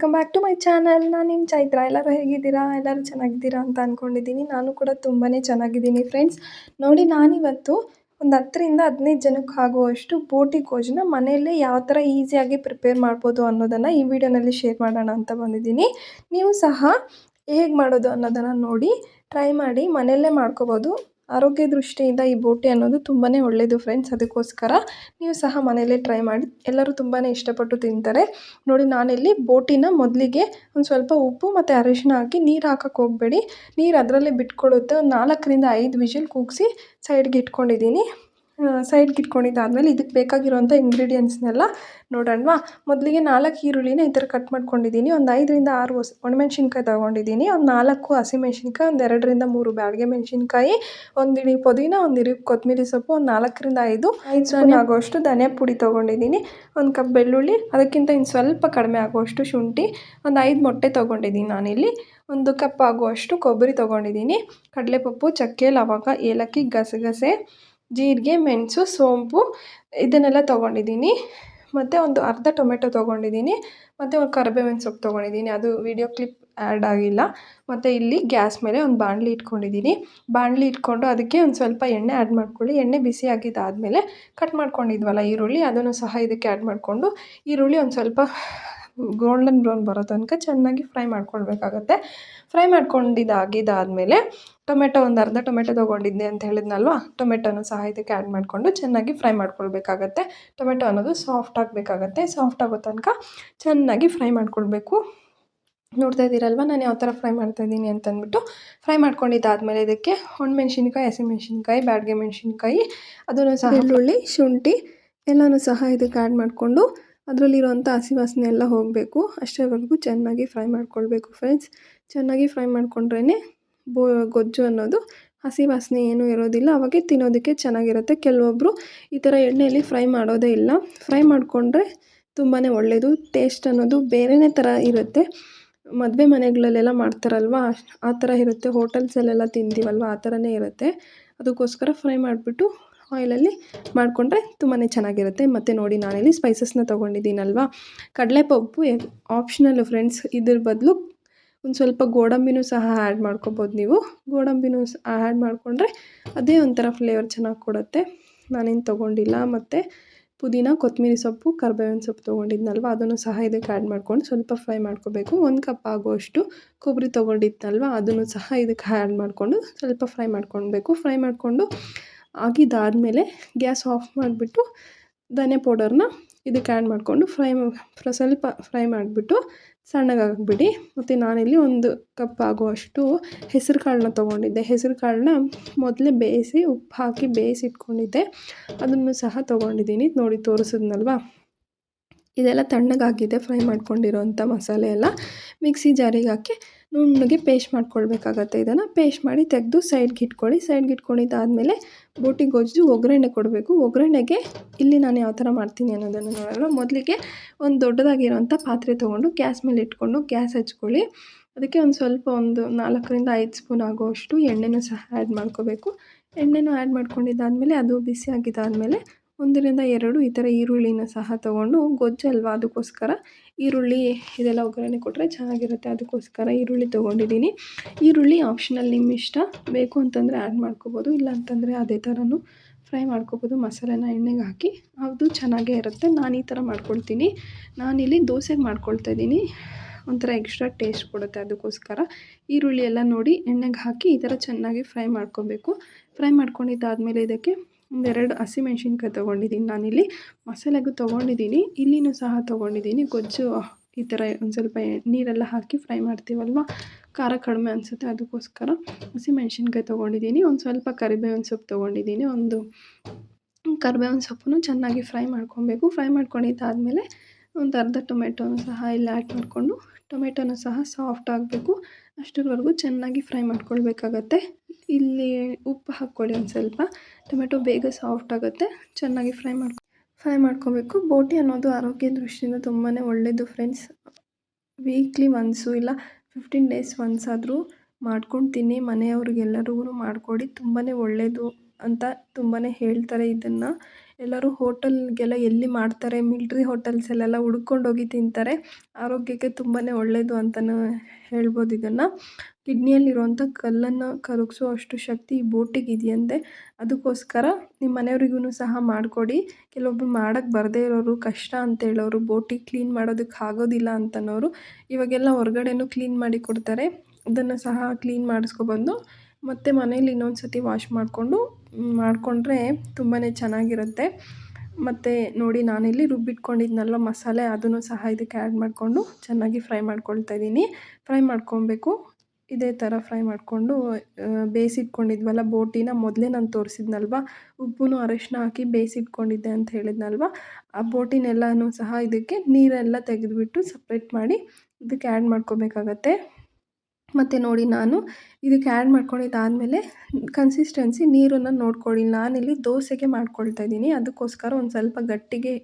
Welcome back to my channel. ನಾನು ನಿಮ್ಮ ಚೈತ್ರ. ಎಲ್ಲರೂ ಹೇಗಿದ್ದೀರಾ? ಎಲ್ಲರೂ ಚೆನ್ನಾಗಿದ್ದೀರಾ ಅಂತ ಅಂದ್ಕೊಂಡಿದ್ದೀನಿ ನಾನು ಕೂಡ ತುಂಬಾ ಚೆನ್ನಾಗಿದ್ದೀನಿ ಫ್ರೆಂಡ್ಸ್. ನೋಡಿ, ನಾನಿವತ್ತು ಒಂದು ಹತ್ತರಿಂದ ಹದಿನೈದು ಜನಕ್ಕೆ ಆಗುವಷ್ಟು ಬೋಟಿ ಕೋಜನ್ನ ಮನೆಯಲ್ಲೇ ಯಾವ ಥರ ಈಸಿಯಾಗಿ ಪ್ರಿಪೇರ್ ಮಾಡ್ಬೋದು ಅನ್ನೋದನ್ನು ಈ ವಿಡಿಯೋನಲ್ಲಿ ಶೇರ್ ಮಾಡೋಣ ಅಂತ ಬಂದಿದ್ದೀನಿ. ನೀವು ಸಹ ಹೇಗೆ ಮಾಡೋದು ಅನ್ನೋದನ್ನು ನೋಡಿ ಟ್ರೈ ಮಾಡಿ ಮನೆಯಲ್ಲೇ ಮಾಡ್ಕೋಬೋದು. ಆರೋಗ್ಯ ದೃಷ್ಟಿಯಿಂದ ಈ ಬೋಟಿ ಅನ್ನೋದು ತುಂಬಾ ಒಳ್ಳೆಯದು ಫ್ರೆಂಡ್ಸ್ ಅದಕ್ಕೋಸ್ಕರ ನೀವು ಸಹ ಮನೆಯಲ್ಲೇ ಟ್ರೈ ಮಾಡಿ. ಎಲ್ಲರೂ ತುಂಬಾ ಇಷ್ಟಪಟ್ಟು ತಿಂತಾರೆ. ನೋಡಿ, ನಾನಿಲ್ಲಿ ಬೋಟಿನ ಮೊದಲಿಗೆ ಒಂದು ಸ್ವಲ್ಪ ಉಪ್ಪು ಮತ್ತು ಅರಿಶಿನ ಹಾಕಿ ನೀರು ಹಾಕಕ್ಕೆ ಹೋಗಬೇಡಿ. ನೀರು ಅದರಲ್ಲೇ ಬಿಟ್ಕೊಡುತ್ತೆ. ಒಂದು ನಾಲ್ಕರಿಂದ ಐದು ವಿಷಲ್ ಕೂಗಿಸಿ ಸೈಡ್ಗೆ ಇಟ್ಕೊಂಡಿದ್ದೀನಿ. ಸೈಡ್ಗೆ ಇಟ್ಕೊಂಡಿದ್ದಾದಮೇಲೆ ಇದಕ್ಕೆ ಬೇಕಾಗಿರುವಂಥ ಇಂಗ್ರೀಡಿಯೆಂಟ್ಸ್ನೆಲ್ಲ ನೋಡೋಣವಾ. ಮೊದಲಿಗೆ ನಾಲ್ಕು ಈರುಳ್ಳಿನ ಈ ಥರ ಕಟ್ ಮಾಡ್ಕೊಂಡಿದ್ದೀನಿ. ಒಂದು ಐದರಿಂದ ಆರು ಹೊಸ ಒಣಮೆಣ್ಸಿನ್ಕಾಯಿ ತೊಗೊಂಡಿದ್ದೀನಿ. ಒಂದು ನಾಲ್ಕು ಹಸಿಮೆಣ್ಸಿನ್ಕಾಯಿ ಒಂದು ಎರಡರಿಂದ ಮೂರು ಬ್ಯಾಡಗೆ ಮೆಣಸಿನ್ಕಾಯಿ ಒಂದು ಇಡೀ ಪುದೀನ ಒಂದು ಇಡೀ ಕೊತ್ತಂಬರಿ ಸೊಪ್ಪು ಒಂದು ನಾಲ್ಕರಿಂದ ಐದು ಐದು ಸ್ಪೂನ್ ಆಗುವಷ್ಟು ಧನಿಯಾ ಪುಡಿ ತೊಗೊಂಡಿದ್ದೀನಿ. ಒಂದು ಕಪ್ ಬೆಳ್ಳುಳ್ಳಿ ಅದಕ್ಕಿಂತ ಇನ್ನು ಸ್ವಲ್ಪ ಕಡಿಮೆ ಆಗುವಷ್ಟು ಶುಂಠಿ ಒಂದು ಐದು ಮೊಟ್ಟೆ ತೊಗೊಂಡಿದ್ದೀನಿ ನಾನಿಲ್ಲಿ. ಒಂದು ಕಪ್ ಆಗುವಷ್ಟು ಕೊಬ್ಬರಿ ತೊಗೊಂಡಿದ್ದೀನಿ. ಕಡಲೆಪಪ್ಪು ಚಕ್ಕೆ ಲವಂಗ ಏಲಕ್ಕಿ ಗಸಗಸೆ ಜೀರಿಗೆ, ಮೆಣಸು, ಸೋಂಪು ಇದನ್ನೆಲ್ಲ ತೊಗೊಂಡಿದ್ದೀನಿ. ಮತ್ತು ಒಂದು ಅರ್ಧ ಟೊಮೆಟೊ ತೊಗೊಂಡಿದ್ದೀನಿ. ಮತ್ತು ಒಂದು ಕರಿಬೇವಿನ ಸೊಪ್ಪು ತೊಗೊಂಡಿದ್ದೀನಿ. ಅದು ವೀಡಿಯೋ ಕ್ಲಿಪ್ ಆ್ಯಡ್ ಆಗಿಲ್ಲ. ಮತ್ತು ಇಲ್ಲಿ ಗ್ಯಾಸ್ ಮೇಲೆ ಒಂದು ಬಾಣಲಿ ಇಟ್ಕೊಂಡಿದ್ದೀನಿ. ಬಾಣಲಿ ಇಟ್ಕೊಂಡು ಅದಕ್ಕೆ ಒಂದು ಸ್ವಲ್ಪ ಎಣ್ಣೆ ಆ್ಯಡ್ ಮಾಡ್ಕೊಳ್ಳಿ. ಎಣ್ಣೆ ಬಿಸಿ ಆಗಿದ್ದಾದಮೇಲೆ ಕಟ್ ಮಾಡ್ಕೊಂಡಿದ್ವಲ್ಲ ಈರುಳ್ಳಿ, ಅದನ್ನು ಸಹ ಇದಕ್ಕೆ ಆ್ಯಡ್ ಮಾಡಿಕೊಂಡು ಈರುಳ್ಳಿ ಒಂದು ಸ್ವಲ್ಪ ಗೋಲ್ಡನ್ ಬ್ರೌನ್ ಬರೋ ತನಕ ಚೆನ್ನಾಗಿ ಫ್ರೈ ಮಾಡ್ಕೊಳ್ಬೇಕಾಗತ್ತೆ. ಫ್ರೈ ಮಾಡ್ಕೊಂಡಿದ್ದಾಗಿದ್ದಾದಮೇಲೆ ಟೊಮೆಟೊ ಒಂದು ಅರ್ಧ ಟೊಮೆಟೊ ತೊಗೊಂಡಿದ್ದೆ ಅಂತ ಹೇಳಿದ್ನಲ್ವ? ಟೊಮೆಟೊನೂ ಸಹ ಇದಕ್ಕೆ ಆ್ಯಡ್ ಮಾಡಿಕೊಂಡು ಚೆನ್ನಾಗಿ ಫ್ರೈ ಮಾಡ್ಕೊಳ್ಬೇಕಾಗತ್ತೆ. ಟೊಮೆಟೊ ಅನ್ನೋದು ಸಾಫ್ಟ್ ಆಗಬೇಕಾಗತ್ತೆ. ಸಾಫ್ಟ್ ಆಗೋ ತನಕ ಚೆನ್ನಾಗಿ ಫ್ರೈ ಮಾಡ್ಕೊಳ್ಬೇಕು. ನೋಡ್ತಾ ಇದ್ದೀರಲ್ವ? ನಾನು ಯಾವ ಥರ ಫ್ರೈ ಮಾಡ್ತಾಯಿದ್ದೀನಿ ಅಂತಂದ್ಬಿಟ್ಟು ಫ್ರೈ ಮಾಡ್ಕೊಂಡಿದ್ದಾದಮೇಲೆ ಇದಕ್ಕೆ ಒಣಮೆಣ್ಸಿನ್ಕಾಯಿ ಹಸಿಮೆಣ್ಸಿನ್ಕಾಯಿ ಬ್ಯಾಡ್ಗೆ ಮೆಣಸಿನ್ಕಾಯಿ ಅದನ್ನು ಸಹ ಬೆಳ್ಳುಳ್ಳಿ, ಶುಂಠಿ ಎಲ್ಲನೂ ಸಹ ಇದಕ್ಕೆ ಆ್ಯಡ್ ಮಾಡಿಕೊಂಡು ಅದರಲ್ಲಿರುವಂಥ ಹಸಿ ವಾಸನೆ ಎಲ್ಲ ಹೋಗಬೇಕು. ಅಷ್ಟರವರೆಗೂ ಚೆನ್ನಾಗಿ ಫ್ರೈ ಮಾಡ್ಕೊಳ್ಬೇಕು ಫ್ರೆಂಡ್ಸ್ ಚೆನ್ನಾಗಿ ಫ್ರೈ ಮಾಡಿಕೊಂಡ್ರೇ ಬೋ, ಗೊಜ್ಜು ಅನ್ನೋದು ಹಸಿ ವಾಸನೆ ಏನೂ ಇರೋದಿಲ್ಲ. ಅವಾಗೆ ತಿನ್ನೋದಕ್ಕೆ ಚೆನ್ನಾಗಿರುತ್ತೆ. ಕೆಲವೊಬ್ಬರು ಈ ಥರ ಎಣ್ಣೆಯಲ್ಲಿ ಫ್ರೈ ಮಾಡೋದೇ ಇಲ್ಲ. ಫ್ರೈ ಮಾಡಿಕೊಂಡ್ರೆ ತುಂಬಾ ಒಳ್ಳೆಯದು ಟೇಸ್ಟ್ ಅನ್ನೋದು ಬೇರೆಯೇ ಥರ ಇರುತ್ತೆ. ಮದುವೆ ಮನೆಗಳಲ್ಲೆಲ್ಲ ಮಾಡ್ತಾರಲ್ವ? ಆ ಥರ ಇರುತ್ತೆ. ಹೋಟೆಲ್ಸಲ್ಲೆಲ್ಲ ತಿಂತೀವಲ್ವ? ಆ ಥರನೇ ಇರುತ್ತೆ. ಅದಕ್ಕೋಸ್ಕರ ಫ್ರೈ ಮಾಡಿಬಿಟ್ಟು ಆಯಿಲಲ್ಲಿ ಮಾಡಿಕೊಂಡ್ರೆ ತುಂಬಾ ಚೆನ್ನಾಗಿರುತ್ತೆ. ಮತ್ತು ನೋಡಿ ನಾನಿಲ್ಲಿ ಸ್ಪೈಸಸ್ನ ತೊಗೊಂಡಿದ್ದೀನಲ್ವ? ಕಡಲೆಪಪ್ಪು ಆಪ್ಷನಲ್ಲು ಫ್ರೆಂಡ್ಸ್ ಇದ್ರ ಬದಲು ಒಂದು ಸ್ವಲ್ಪ ಗೋಡಂಬಿನೂ ಸಹ ಆ್ಯಡ್ ಮಾಡ್ಕೊಬೋದು ನೀವು. ಗೋಡಂಬಿನೂ ಸಹ ಆ್ಯಡ್ ಮಾಡಿಕೊಂಡ್ರೆ ಅದೇ ಒಂಥರ ಫ್ಲೇವರ್ ಚೆನ್ನಾಗಿ ಕೊಡುತ್ತೆ. ನಾನೇನು ತೊಗೊಂಡಿಲ್ಲ. ಮತ್ತು ಪುದೀನ ಕೊತ್ತಂಬರಿ ಸೊಪ್ಪು, ಕರ್ಬೇವಿನ ಸೊಪ್ಪು ತೊಗೊಂಡಿದ್ನಲ್ವ? ಅದನ್ನು ಸಹ ಇದಕ್ಕೆ ಆ್ಯಡ್ ಮಾಡ್ಕೊಂಡು ಸ್ವಲ್ಪ ಫ್ರೈ ಮಾಡ್ಕೋಬೇಕು. ಒಂದು ಕಪ್ ಆಗುವಷ್ಟು ಕೊಬ್ಬರಿ ತೊಗೊಂಡಿದ್ನಲ್ವ? ಅದನ್ನು ಸಹ ಇದಕ್ಕೆ ಆ್ಯಡ್ ಮಾಡಿಕೊಂಡು ಸ್ವಲ್ಪ ಫ್ರೈ ಮಾಡ್ಕೊಳ್ಬೇಕು. ಫ್ರೈ ಮಾಡಿಕೊಂಡು ಆಗಿದ್ದಾದಮೇಲೆ ಗ್ಯಾಸ್ ಆಫ್ ಮಾಡಿಬಿಟ್ಟು ಧನಿಯಾ ಪೌಡರ್ನ ಇದಕ್ಕೆ ಆ್ಯಡ್ ಮಾಡಿಕೊಂಡು ಫ್ರೈ ಸ್ವಲ್ಪ ಫ್ರೈ ಮಾಡಿಬಿಟ್ಟು ಸಣ್ಣಗೆ ಹಾಕ್ಬಿಡಿ ಮತ್ತು ನಾನಿಲ್ಲಿ ಒಂದು ಕಪ್ ಆಗುವಷ್ಟು ಹೆಸರು ಕಾಳನ್ನ ತೊಗೊಂಡಿದ್ದೆ. ಹೆಸರು ಕಾಳನ್ನ ಮೊದಲೇ ಬೇಯಿಸಿ ಉಪ್ಪು ಹಾಕಿ ಬೇಯಿಸಿ ಇಟ್ಕೊಂಡಿದ್ದೆ ಅದನ್ನು ಸಹ ತೊಗೊಂಡಿದ್ದೀನಿ. ನೋಡಿ ತೋರಿಸಿದ್ನಲ್ವಾ? ಇದೆಲ್ಲ ತಣ್ಣಗಾಗಿದೆ. ಫ್ರೈ ಮಾಡ್ಕೊಂಡಿರೋಂಥ ಮಸಾಲೆ ಎಲ್ಲ ಮಿಕ್ಸಿ ಜಾರಿಗೆ ಹಾಕಿ ನುಣ್ಣಗೆ ಪೇಸ್ಟ್ ಮಾಡ್ಕೊಳ್ಬೇಕಾಗತ್ತೆ ಇದನ್ನು. ಪೇಸ್ಟ್ ಮಾಡಿ ತೆಗೆದು ಸೈಡ್ಗೆ ಇಟ್ಕೊಳ್ಳಿ. ಸೈಡ್ಗೆ ಇಟ್ಕೊಂಡಿದ್ದಾದಮೇಲೆ ಬೋಟಿ ಗೊಜ್ಜು ಒಗ್ಗರಣೆ ಕೊಡಬೇಕು. ಒಗ್ಗರಣೆಗೆ ಇಲ್ಲಿ ನಾನು ಯಾವ ಥರ ಮಾಡ್ತೀನಿ ಅನ್ನೋದನ್ನು ನೋಡೋಣ. ಮೊದಲಿಗೆ ಒಂದು ದೊಡ್ಡದಾಗಿರೋಂಥ ಪಾತ್ರೆ ತೊಗೊಂಡು ಗ್ಯಾಸ್ ಮೇಲೆ ಇಟ್ಕೊಂಡು ಗ್ಯಾಸ್ ಹಚ್ಕೊಳ್ಳಿ. ಅದಕ್ಕೆ ಒಂದು ಸ್ವಲ್ಪ ಒಂದು ನಾಲ್ಕರಿಂದ ಐದು ಸ್ಪೂನ್ ಆಗೋಷ್ಟು ಎಣ್ಣೆನೂ ಸಹ ಆ್ಯಡ್ ಮಾಡ್ಕೋಬೇಕು. ಎಣ್ಣೆನೂ ಆ್ಯಡ್ ಮಾಡ್ಕೊಂಡಿದ್ದಾದಮೇಲೆ ಅದು ಬಿಸಿ ಆಗಿದ್ದಾದಮೇಲೆ ಒಂದರಿಂದ ಎರಡು ಈ ಥರ ಈರುಳ್ಳಿನ ಸಹ ತೊಗೊಂಡು ಗೊಜ್ಜಲ್ವಾ ಅದಕ್ಕೋಸ್ಕರ ಈರುಳ್ಳಿ ಇದೆಲ್ಲ ಒಗ್ಗರಣೆ ಕೊಟ್ಟರೆ ಚೆನ್ನಾಗಿರುತ್ತೆ. ಅದಕ್ಕೋಸ್ಕರ ಈರುಳ್ಳಿ ತೊಗೊಂಡಿದ್ದೀನಿ. ಈರುಳ್ಳಿ ಆಪ್ಷನಲ್ ನಿಮ್ಮ ಇಷ್ಟ. ಬೇಕು ಅಂತಂದರೆ ಆ್ಯಡ್ ಮಾಡ್ಕೋಬೋದು. ಇಲ್ಲ ಅಂತಂದರೆ ಅದೇ ಥರನೂ ಫ್ರೈ ಮಾಡ್ಕೋಬೋದು. ಮಸಾಲೆನ ಎಣ್ಣೆಗೆ ಹಾಕಿ ಅದು ಚೆನ್ನಾಗೇ ಇರುತ್ತೆ. ನಾನು ಈ ಥರ ಮಾಡ್ಕೊಳ್ತೀನಿ. ನಾನಿಲ್ಲಿ ದೋಸೆಗೆ ಮಾಡ್ಕೊಳ್ತಾ ಇದ್ದೀನಿ. ಒಂಥರ ಎಕ್ಸ್ಟ್ರಾ ಟೇಸ್ಟ್ ಕೊಡುತ್ತೆ ಅದಕ್ಕೋಸ್ಕರ. ಈರುಳ್ಳಿ ಎಲ್ಲ ನೋಡಿ ಎಣ್ಣೆಗೆ ಹಾಕಿ ಈ ಥರ ಚೆನ್ನಾಗಿ ಫ್ರೈ ಮಾಡ್ಕೊಬೇಕು. ಫ್ರೈ ಮಾಡ್ಕೊಂಡಿದ್ದಾದಮೇಲೆ ಇದಕ್ಕೆ ಒಂದೆರಡು ಹಸಿಮೆಣ್ಸಿನ್ಕಾಯಿ ತೊಗೊಂಡಿದ್ದೀನಿ ನಾನಿಲ್ಲಿ ಮಸಾಲೆಗೂ ತೊಗೊಂಡಿದ್ದೀನಿ ಇಲ್ಲಿನೂ ಸಹ ತೊಗೊಂಡಿದ್ದೀನಿ ಗೊಜ್ಜು ಈ ಥರ ಒಂದು ಸ್ವಲ್ಪ ನೀರೆಲ್ಲ ಹಾಕಿ ಫ್ರೈ ಮಾಡ್ತೀವಲ್ವ? ಖಾರ ಕಡಿಮೆ ಅನಿಸುತ್ತೆ. ಅದಕ್ಕೋಸ್ಕರ ಹಸಿಮೆಣ್ಸಿನ್ಕಾಯಿ ತೊಗೊಂಡಿದ್ದೀನಿ ಒಂದು ಸ್ವಲ್ಪ ಕರಿಬೇವಿನ ಸೊಪ್ಪು ತೊಗೊಂಡಿದ್ದೀನಿ ಒಂದು ಕರಿಬೇವಿನ ಸೊಪ್ಪನ್ನು ಚೆನ್ನಾಗಿ ಫ್ರೈ ಮಾಡ್ಕೊಬೇಕು. ಫ್ರೈ ಮಾಡ್ಕೊಂಡಿದ್ದಾದಮೇಲೆ ಒಂದು ಅರ್ಧ ಟೊಮೆಟೊನು ಸಹ ಇಲ್ಲಿ ಆ್ಯಡ್ ಮಾಡಿಕೊಂಡು ಟೊಮೆಟೊನು ಸಹ ಸಾಫ್ಟ್ ಆಗಬೇಕು. ಅಷ್ಟರವರೆಗೂ ಚೆನ್ನಾಗಿ ಫ್ರೈ ಮಾಡ್ಕೊಳ್ಬೇಕಾಗತ್ತೆ. ಇಲ್ಲಿ ಉಪ್ಪು ಹಾಕ್ಕೊಳ್ಳಿ ಒಂದು ಸ್ವಲ್ಪ. ಟೊಮೆಟೊ ಬೇಗ ಸಾಫ್ಟ್ ಆಗುತ್ತೆ. ಚೆನ್ನಾಗಿ ಫ್ರೈ ಮಾಡ್ಕೊ, ಫ್ರೈ ಮಾಡ್ಕೋಬೇಕು. ಬೋಟಿ ಅನ್ನೋದು ಆರೋಗ್ಯ ದೃಷ್ಟಿಯಿಂದ ತುಂಬಾ ಒಳ್ಳೆಯದು ಫ್ರೆಂಡ್ಸ್. ವೀಕ್ಲಿ ಒನ್ಸು ಇಲ್ಲ, ಫಿಫ್ಟೀನ್ ಡೇಸ್ ಒನ್ಸ್ ಆದರೂ ಮಾಡ್ಕೊಂಡು ತಿನ್ನಿ ಮನೆಯವ್ರಿಗೆಲ್ಲರಿಗೂ ಮಾಡಿಕೊಡಿ. ತುಂಬಾ ಒಳ್ಳೆಯದು ಅಂತ ತುಂಬಾ ಹೇಳ್ತಾರೆ ಇದನ್ನು. ಎಲ್ಲರೂ ಹೋಟೆಲ್ಗೆಲ್ಲ ಎಲ್ಲಿ ಮಾಡ್ತಾರೆ, ಮಿಲ್ಟ್ರಿ ಹೋಟೆಲ್ಸಲ್ಲೆಲ್ಲ ಹುಡ್ಕೊಂಡು ಹೋಗಿ ತಿಂತಾರೆ. ಆರೋಗ್ಯಕ್ಕೆ ತುಂಬಾ ಒಳ್ಳೆಯದು ಅಂತಲೂ ಹೇಳ್ಬೋದು ಇದನ್ನು. ಕಿಡ್ನಿಯಲ್ಲಿರುವಂಥ ಕಲ್ಲನ್ನು ಕರಗಿಸೋ ಅಷ್ಟು ಶಕ್ತಿ ಈ ಬೋಟಿಗೆ ಇದೆಯಂತೆ. ಅದಕ್ಕೋಸ್ಕರ ನಿಮ್ಮ ಮನೆಯವ್ರಿಗೂ ಸಹ ಮಾಡಿಕೊಡಿ. ಕೆಲವೊಬ್ರು ಮಾಡೋಕ್ಕೆ ಬರದೇ ಇರೋರು ಕಷ್ಟ ಅಂತ ಹೇಳೋರು, ಬೋಟಿ ಕ್ಲೀನ್ ಮಾಡೋದಕ್ಕೆ ಆಗೋದಿಲ್ಲ ಅಂತನೋರು ಇವಾಗೆಲ್ಲ ಹೊರ್ಗಡೆನೂ ಕ್ಲೀನ್ ಮಾಡಿ ಕೊಡ್ತಾರೆ. ಅದನ್ನು ಸಹ ಕ್ಲೀನ್ ಮಾಡಿಸ್ಕೊಬಂದು ಮತ್ತೆ ಮನೇಲಿ ಇನ್ನೊಂದು ಸತಿ ವಾಶ್ ಮಾಡಿಕೊಂಡು ಮಾಡಿಕೊಂಡ್ರೆ ತುಂಬಾ ಚೆನ್ನಾಗಿರುತ್ತೆ. ಮತ್ತು ನೋಡಿ ನಾನಿಲ್ಲಿ ರುಬ್ಬಿಟ್ಕೊಂಡಿದ್ನಲ್ಲ ಮಸಾಲೆ, ಅದನ್ನು ಸಹ ಇದಕ್ಕೆ ಆ್ಯಡ್ ಮಾಡಿಕೊಂಡು ಚೆನ್ನಾಗಿ ಫ್ರೈ ಮಾಡ್ಕೊಳ್ತಾ ಇದ್ದೀನಿ. ಫ್ರೈ ಮಾಡ್ಕೊಬೇಕು. ಇದೇ ಥರ ಫ್ರೈ ಮಾಡಿಕೊಂಡು ಬೇಯಿಸಿಟ್ಕೊಂಡಿದ್ವಲ್ಲ ಬೋಟಿನ, ಮೊದಲೇ ನಾನು ತೋರಿಸಿದ್ನಲ್ವ? ಉಪ್ಪು ಅರಶಿನ ಹಾಕಿ ಬೇಯಿಸಿಟ್ಕೊಂಡಿದ್ದೆ ಅಂತ ಹೇಳಿದ್ನಲ್ವ? ಆ ಬೋಟಿನೆಲ್ಲನೂ ಸಹ ಇದಕ್ಕೆ ನೀರೆಲ್ಲ ತೆಗೆದುಬಿಟ್ಟು ಸಪ್ರೇಟ್ ಮಾಡಿ ಇದಕ್ಕೆ ಆ್ಯಡ್ ಮಾಡ್ಕೋಬೇಕಾಗತ್ತೆ. ಮತ್ತು ನೋಡಿ ನಾನು ಇದಕ್ಕೆ ಆ್ಯಡ್ ಮಾಡ್ಕೊಂಡಿದ್ದಾದಮೇಲೆ ಕನ್ಸಿಸ್ಟೆನ್ಸಿ ನೀರನ್ನು ನೋಡ್ಕೊಳ್ಳಿ. ನಾನಿಲ್ಲಿ ದೋಸೆಗೆ ಮಾಡ್ಕೊಳ್ತಾ ಇದ್ದೀನಿ. ಅದಕ್ಕೋಸ್ಕರ ಒಂದು ಸ್ವಲ್ಪ ಗಟ್ಟಿಗೆ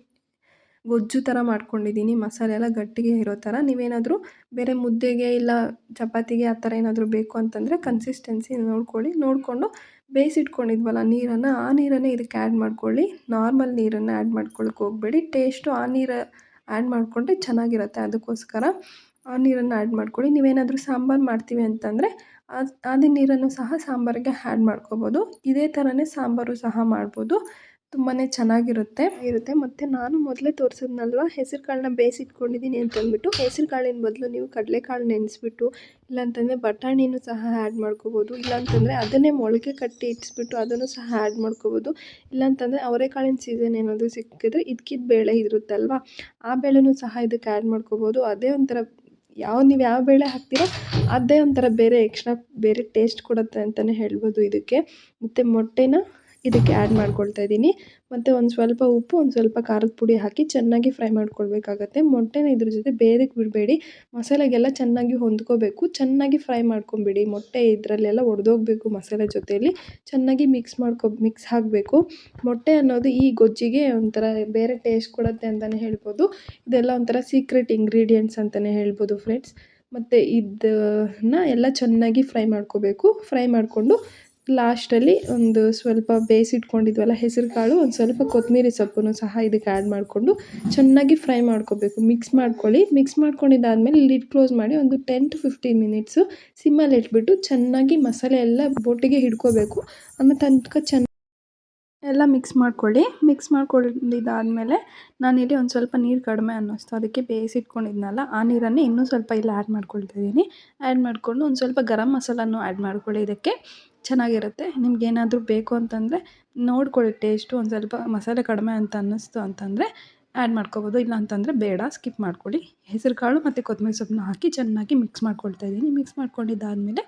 ಗೊಜ್ಜು ಥರ ಮಾಡ್ಕೊಂಡಿದ್ದೀನಿ. ಮಸಾಲೆ ಎಲ್ಲ ಗಟ್ಟಿಗೆ ಇರೋ ಥರ ನೀವೇನಾದರೂ ಬೇರೆ ಮುದ್ದೆಗೆ ಇಲ್ಲ ಚಪಾತಿಗೆ ಆ ಥರ ಏನಾದರೂ ಬೇಕು ಅಂತಂದರೆ ಕನ್ಸಿಸ್ಟೆನ್ಸಿ ನೋಡ್ಕೊಳ್ಳಿ. ನೋಡಿಕೊಂಡು ಬೇಯಿಸಿಟ್ಕೊಂಡಿದ್ವಲ್ಲ ನೀರನ್ನು, ಆ ನೀರನ್ನೇ ಇದಕ್ಕೆ ಆ್ಯಡ್ ಮಾಡ್ಕೊಳ್ಳಿ. ನಾರ್ಮಲ್ ನೀರನ್ನು ಆ್ಯಡ್ ಮಾಡ್ಕೊಳ್ಳೋಕೆ ಹೋಗಬೇಡಿ. ಟೇಸ್ಟು ಆ ನೀರು ಆ್ಯಡ್ ಮಾಡಿಕೊಂಡ್ರೆ ಚೆನ್ನಾಗಿರುತ್ತೆ. ಅದಕ್ಕೋಸ್ಕರ ಆ ನೀರನ್ನು ಆ್ಯಡ್ ಮಾಡ್ಕೊಳ್ಳಿ ನೀವೇನಾದರೂ ಸಾಂಬಾರು ಮಾಡ್ತೀವಿ ಅಂತಂದರೆ ಅದು ನೀರನ್ನು ಸಹ ಸಾಂಬಾರಿಗೆ ಆ್ಯಡ್ ಮಾಡ್ಕೋಬೋದು. ಇದೇ ಥರನೇ ಸಾಂಬಾರು ಸಹ ಮಾಡ್ಬೋದು. ತುಂಬಾ ಚೆನ್ನಾಗಿರುತ್ತೆ. ಇರುತ್ತೆ. ಮತ್ತು ನಾನು ಮೊದಲೇ ತೋರಿಸಿದ್ನಲ್ವ ಹೆಸ್ರು ಕಾಳನ್ನ ಬೇಯಿಸಿಟ್ಕೊಂಡಿದ್ದೀನಿ ಅಂತಂದ್ಬಿಟ್ಟು ಹೆಸರು ಕಾಳಿನ ಬದಲು ನೀವು ಕಡಲೆಕಾಳು ನೆನೆಸ್ಬಿಟ್ಟು, ಇಲ್ಲಾಂತಂದರೆ ಬಟಾಣಿನೂ ಸಹ ಆ್ಯಡ್ ಮಾಡ್ಕೋಬೋದು. ಇಲ್ಲಾಂತಂದರೆ ಅದನ್ನೇ ಮೊಳಕೆ ಕಟ್ಟಿ ಇಟ್ಸ್ಬಿಟ್ಟು ಅದನ್ನು ಸಹ ಆ್ಯಡ್ ಮಾಡ್ಕೋಬೋದು. ಇಲ್ಲಾಂತಂದರೆ ಅವರೆಕಾಳಿನ ಸೀಸನ್ ಏನಾದರೂ ಸಿಕ್ಕಿದ್ರೆ ಇದಕ್ಕಿದ ಬೇಳೆ ಇರುತ್ತಲ್ವ, ಆ ಬೇಳೆನೂ ಸಹ ಇದಕ್ಕೆ ಆ್ಯಡ್ ಮಾಡ್ಕೋಬೋದು. ಅದೇ ಒಂಥರ ಯಾವ ನೀವು ಯಾವ ಬೇಳೆ ಹಾಕ್ತೀರೋ ಅದೇ ಒಂಥರ ಬೇರೆ ಎಕ್ಸ್ಟ್ರಾ ಬೇರೆ ಟೇಸ್ಟ್ ಕೊಡುತ್ತೆ ಅಂತಲೇ ಹೇಳ್ಬೋದು ಇದಕ್ಕೆ. ಮತ್ತು ಮೊಟ್ಟೆನ ಇದಕ್ಕೆ ಆ್ಯಡ್ ಮಾಡ್ಕೊಳ್ತಾ ಇದ್ದೀನಿ. ಮತ್ತು ಒಂದು ಸ್ವಲ್ಪ ಉಪ್ಪು, ಒಂದು ಸ್ವಲ್ಪ ಖಾರದ ಪುಡಿ ಹಾಕಿ ಚೆನ್ನಾಗಿ ಫ್ರೈ ಮಾಡ್ಕೊಳ್ಬೇಕಾಗತ್ತೆ. ಮೊಟ್ಟೆನ ಇದ್ರ ಜೊತೆ ಬೇರೆಗೆ ಬಿಡಬೇಡಿ. ಮಸಾಲೆಗೆಲ್ಲ ಚೆನ್ನಾಗಿ ಹೊಂದ್ಕೋಬೇಕು. ಚೆನ್ನಾಗಿ ಫ್ರೈ ಮಾಡ್ಕೊಂಬಿಡಿ. ಮೊಟ್ಟೆ ಇದರಲ್ಲೆಲ್ಲ ಒಡೆದೋಗ್ಬೇಕು ಮಸಾಲೆ ಜೊತೆಯಲ್ಲಿ. ಚೆನ್ನಾಗಿ ಮಿಕ್ಸ್ ಮಾಡ್ಕೊ ಮಿಕ್ಸ್ ಆಗಬೇಕು ಮೊಟ್ಟೆ ಅನ್ನೋದು ಈ ಗೊಜ್ಜಿಗೆ ಒಂಥರ ಬೇರೆ ಟೇಸ್ಟ್ ಕೊಡುತ್ತೆ ಅಂತಲೇ ಹೇಳ್ಬೋದು. ಇದೆಲ್ಲ ಒಂಥರ ಸೀಕ್ರೆಟ್ ಇಂಗ್ರೀಡಿಯೆಂಟ್ಸ್ ಅಂತಲೇ ಹೇಳ್ಬೋದು ಫ್ರೆಂಡ್ಸ್ ಮತ್ತು ಇದನ್ನ ಎಲ್ಲ ಚೆನ್ನಾಗಿ ಫ್ರೈ ಮಾಡ್ಕೋಬೇಕು. ಫ್ರೈ ಮಾಡಿಕೊಂಡು ಲಾಸ್ಟಲ್ಲಿ ಒಂದು ಸ್ವಲ್ಪ ಬೇಯಿಸಿಟ್ಕೊಂಡಿದ್ವಲ್ಲ ಹೆಸರು ಕಾಳು ಒಂದು ಸ್ವಲ್ಪ ಕೊತ್ತಂಬರಿ ಸೊಪ್ಪನ್ನು ಸಹ ಇದಕ್ಕೆ ಆ್ಯಡ್ ಮಾಡಿಕೊಂಡು ಚೆನ್ನಾಗಿ ಫ್ರೈ ಮಾಡ್ಕೋಬೇಕು. ಮಿಕ್ಸ್ ಮಾಡ್ಕೊಳ್ಳಿ. ಮಿಕ್ಸ್ ಮಾಡ್ಕೊಂಡಿದ್ದಾದಮೇಲೆ ಲಿಡ್ ಕ್ಲೋಸ್ ಮಾಡಿ ಒಂದು ಟೆನ್ ಟು ಫಿಫ್ಟೀನ್ ಮಿನಿಟ್ಸು ಸಿಮ್ಮಲ್ಲಿ ಇಟ್ಬಿಟ್ಟು ಚೆನ್ನಾಗಿ ಮಸಾಲೆ ಎಲ್ಲ ಬೋಟಿಗೆ ಹಿಡ್ಕೋಬೇಕು. ಆಮೇಲೆ ತನಕ ಚೆನ್ನ ಎಲ್ಲ ಮಿಕ್ಸ್ ಮಾಡ್ಕೊಳ್ಳಿ. ಮಿಕ್ಸ್ ಮಾಡ್ಕೊಂಡಿದ್ದಾದಮೇಲೆ ನಾನಿಲ್ಲಿ ಒಂದು ಸ್ವಲ್ಪ ನೀರು ಕಡಿಮೆ ಅನ್ನಿಸ್ತು. ಅದಕ್ಕೆ ಬೇಯಿಸಿಟ್ಕೊಂಡಿದ್ನಲ್ಲ, ಆ ನೀರನ್ನೇ ಇನ್ನೂ ಸ್ವಲ್ಪ ಇಲ್ಲಿ ಆ್ಯಡ್ ಮಾಡ್ಕೊಳ್ತಾ ಇದ್ದೀನಿ. ಆ್ಯಡ್ ಮಾಡಿಕೊಂಡು ಒಂದು ಸ್ವಲ್ಪ ಗರಂ ಮಸಾಲನೂ ಆ್ಯಡ್ ಮಾಡ್ಕೊಳ್ಳಿ ಇದಕ್ಕೆ. ಚೆನ್ನಾಗಿರುತ್ತೆ. ನಿಮ್ಗೇನಾದರೂ ಬೇಕು ಅಂತಂದರೆ ನೋಡ್ಕೊಳ್ಳಿ ಟೇಸ್ಟು ಒಂದು ಸ್ವಲ್ಪ ಮಸಾಲೆ ಕಡಿಮೆ ಅಂತ ಅನ್ನಿಸ್ತು ಅಂತಂದರೆ ಆ್ಯಡ್ ಮಾಡ್ಕೊಬೋದು. ಇಲ್ಲ ಅಂತಂದರೆ ಬೇಡ ಸ್ಕಿಪ್ ಮಾಡ್ಕೊಳ್ಳಿ. ಹೆಸರು ಕಾಳು ಮತ್ತು ಕೊತ್ತಂಬರಿ ಸೊಪ್ಪನ್ನ ಹಾಕಿ ಚೆನ್ನಾಗಿ ಮಿಕ್ಸ್ ಮಾಡ್ಕೊಳ್ತಾ ಇದ್ದೀನಿ. ಮಿಕ್ಸ್ ಮಾಡ್ಕೊಂಡಿದ್ದಾದಮೇಲೆ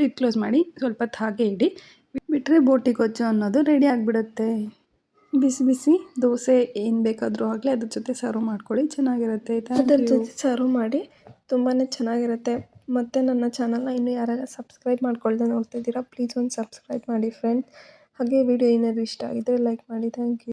ಲಿಡ್ ಕ್ಲೋಸ್ ಮಾಡಿ ಸ್ವಲ್ಪ ಹೊತ್ತು ಹಾಗೆ ಇಡಿ. ಬಿಟ್ಟರೆ ಬೋಟಿ ಗೊಜ್ಜು ಅನ್ನೋದು ರೆಡಿ ಆಗಿಬಿಡುತ್ತೆ. ಬಿಸಿ ಬಿಸಿ ದೋಸೆ ಏನು ಬೇಕಾದರೂ ಆಗಲಿ ಅದ್ರ ಜೊತೆ ಸರ್ವ್ ಮಾಡ್ಕೊಳ್ಳಿ. ಚೆನ್ನಾಗಿರುತ್ತೆ. ಅದ್ರ ಜೊತೆ ಸರ್ವ್ ಮಾಡಿ ತುಂಬಾ ಚೆನ್ನಾಗಿರುತ್ತೆ. ಮತ್ತು ನನ್ನ ಚಾನಲ್ನ ಇನ್ನೂ ಯಾರೆಲ್ಲ ಸಬ್ಸ್ಕ್ರೈಬ್ ಮಾಡ್ಕೊಳ್ದೆ ನೋಡ್ತಿದ್ದೀರಾ ಪ್ಲೀಸ್ ಒಂದು ಸಬ್ಸ್ಕ್ರೈಬ್ ಮಾಡಿ ಫ್ರೆಂಡ್ ಹಾಗೆ ವಿಡಿಯೋ ಏನಾದರೂ ಇಷ್ಟ ಆಗಿದ್ದರೆ ಲೈಕ್ ಮಾಡಿ. Thank you